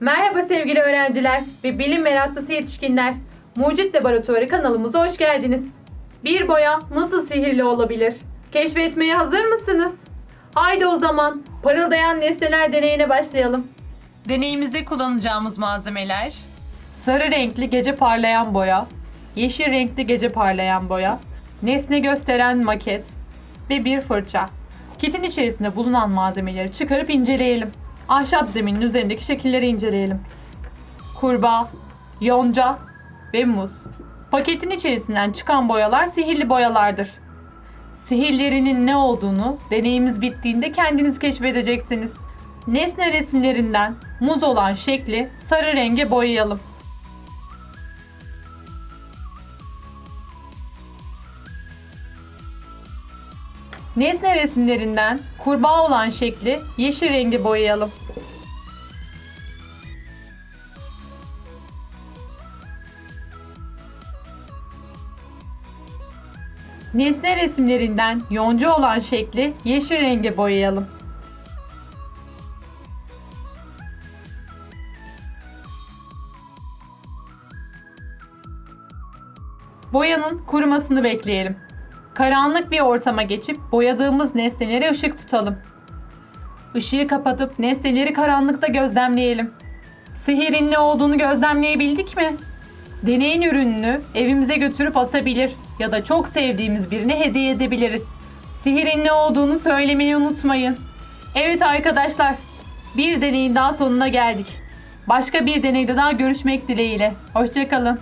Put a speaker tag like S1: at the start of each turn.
S1: Merhaba sevgili öğrenciler ve bilim meraklısı yetişkinler. Mucit Laboratuvarı kanalımıza hoş geldiniz. Bir boya nasıl sihirli olabilir? Keşfetmeye hazır mısınız? Haydi o zaman parıldayan nesneler deneyine başlayalım.
S2: Deneyimizde kullanacağımız malzemeler
S1: Sarı renkli gece parlayan boya, yeşil renkli gece parlayan boya, nesne gösteren maket ve bir fırça. Kitin içerisinde bulunan malzemeleri çıkarıp inceleyelim. Ahşap zeminin üzerindeki şekilleri inceleyelim. Kurbağa, yonca ve muz. Paketin içerisinden çıkan boyalar sihirli boyalardır. Sihirlerinin ne olduğunu deneyimiz bittiğinde kendiniz keşfedeceksiniz. Nesne resimlerinden muz olan şekli sarı renge boyayalım. Nesne resimlerinden kurbağa olan şekli yeşil rengi boyayalım. Nesne resimlerinden yonca olan şekli yeşil renge boyayalım. Boyanın kurumasını bekleyelim. Karanlık bir ortama geçip boyadığımız nesnelere ışık tutalım. Işığı kapatıp nesneleri karanlıkta gözlemleyelim. Sihirin ne olduğunu gözlemleyebildik mi? Deneyin ürününü evimize götürüp asabilir ya da çok sevdiğimiz birine hediye edebiliriz. Sihirin ne olduğunu söylemeyi unutmayın. Evet arkadaşlar, bir deneyin daha sonuna geldik. Başka bir deneyde daha görüşmek dileğiyle. Hoşçakalın.